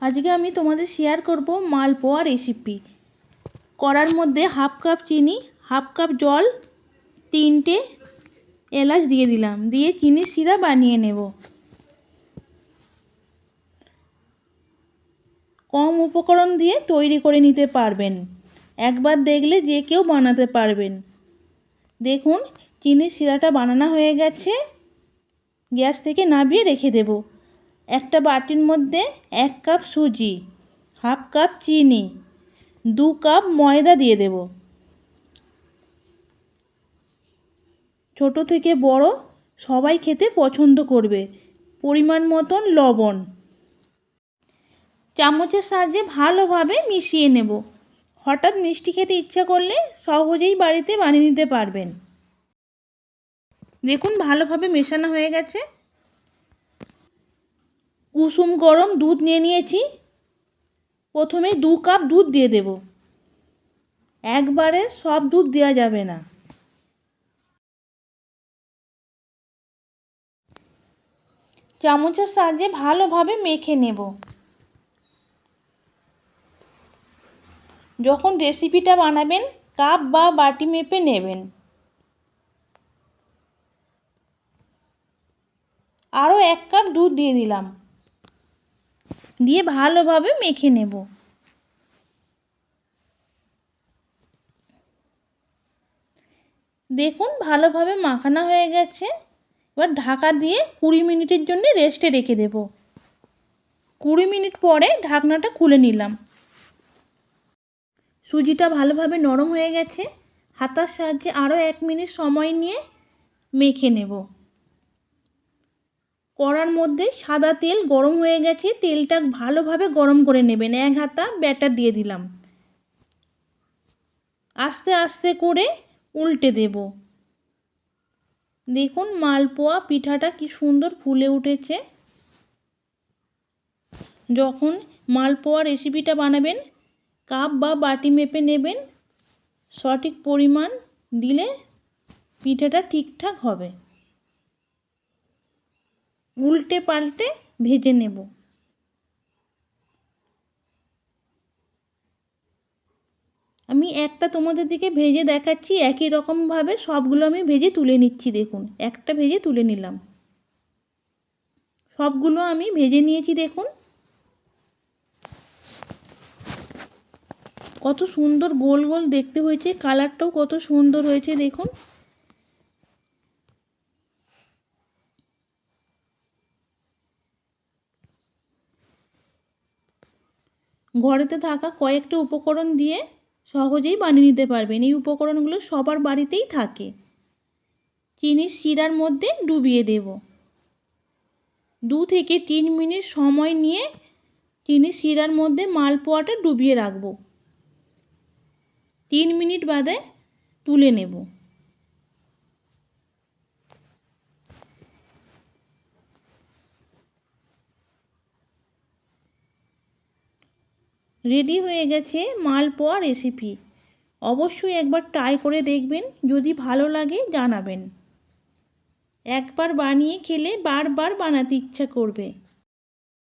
আজকে আমি তোমাদের শেয়ার করব মালপোয়া রেসিপি কড়ার মধ্যে হাফ কাপ চিনি হাফ কাপ জল, তিনটে এলাচ দিয়ে দিলাম। দিয়ে চিনির শিরা বানিয়ে নেব। কম উপকরণ দিয়ে তৈরি করে নিতে পারবেন। একবার দেখলে যে কেউ বানাতে পারবেন। দেখুন, চিনির শিরাটা বানানো হয়ে গেছে। গ্যাস থেকে নামিয়ে রেখে দেব। একটা বাটির মধ্যে এক কাপ সুজি, হাফ কাপ চিনি, দু কাপ ময়দা দিয়ে দেব। ছোট থেকে বড় সবাই খেতে পছন্দ করবে, পরিমাণ মতন লবণ। চামচের সাহায্যে ভালোভাবে মিশিয়ে নেব। হঠাৎ মিষ্টি খেতে ইচ্ছা করলে সহজেই বাড়িতে বানিয়ে নিতে পারবেন। দেখুন, ভালোভাবে মেশানো হয়ে গেছে। কুসুম গরম দুধ নিয়ে নিয়েছি। প্রথমে দু কাপ দুধ দিয়ে দেব। একবারে সব দুধ দেওয়া যাবে না। চামচের সাহায্যে ভালোভাবে মেখে নেব। যখন রেসিপিটা বানাবেন, কাপ বা বাটি মেপে নেবেন। আরও এক কাপ দুধ দিয়ে দিলাম। দিয়ে ভালোভাবে মেখে নেব। দেখুন, ভালোভাবে মাখানো হয়ে গেছে। এবার ঢাকা দিয়ে কুড়ি মিনিটের জন্য রেস্টে রেখে দেব। কুড়ি মিনিট পরে ঢাকনাটা খুলে নিলাম। সুজিটা ভালোভাবে নরম হয়ে গেছে। হাতার সাহায্যে আরও এক মিনিট সময় নিয়ে মেখে নেব। কড়ার মধ্যে সাদা তেল গরম হয়ে গেছে, তেলটা ভালোভাবে গরম করে নেবেন। এক হাতা ব্যাটার দিয়ে দিলাম। আস্তে আস্তে করে উল্টে দেব। দেখুন মালপোয়া পিঠাটা কি সুন্দর ফুলে উঠেছে। যখন মালপোয়া রেসিপিটা বানাবেন, কাপ বা বাটি মেপে নেবেন, সঠিক পরিমাণ দিলে পিঠাটা ঠিকঠাক হবে। উল্টে পাল্টে ভেজে নেব। আমি একটা তোমাদের দিকে ভেজে দেখাচ্ছি, একই রকমভাবে সবগুলো আমি ভেজে তুলে নিচ্ছি, দেখুন। একটা ভেজে তুলে নিলাম। সবগুলো আমি ভেজে নিয়েছি, দেখুন। কত সুন্দর গোল গোল দেখতে হয়েছে, কালারটাও কত সুন্দর হয়েছে, দেখুন। ঘরেতে থাকা কয়েকটা উপকরণ দিয়ে সহজেই বানিয়ে নিতে পারবেন। এই উপকরণগুলো সবার বাড়িতেই থাকে। চিনির শিরার মধ্যে ডুবিয়ে দেব। দু থেকে তিন মিনিট সময় নিয়ে চিনির শিরার মধ্যে মালপোয়াটা ডুবিয়ে রাখব। তিন মিনিট বাদে তুলে নেব। রেডি হয়ে গেছে মালপোয়া রেসিপি অবশ্যই একবার ট্রাই করে দেখবেন, যদি ভালো লাগে জানাবেন। একবার বানিয়ে খেলে বারবার বানাতে ইচ্ছা করবে।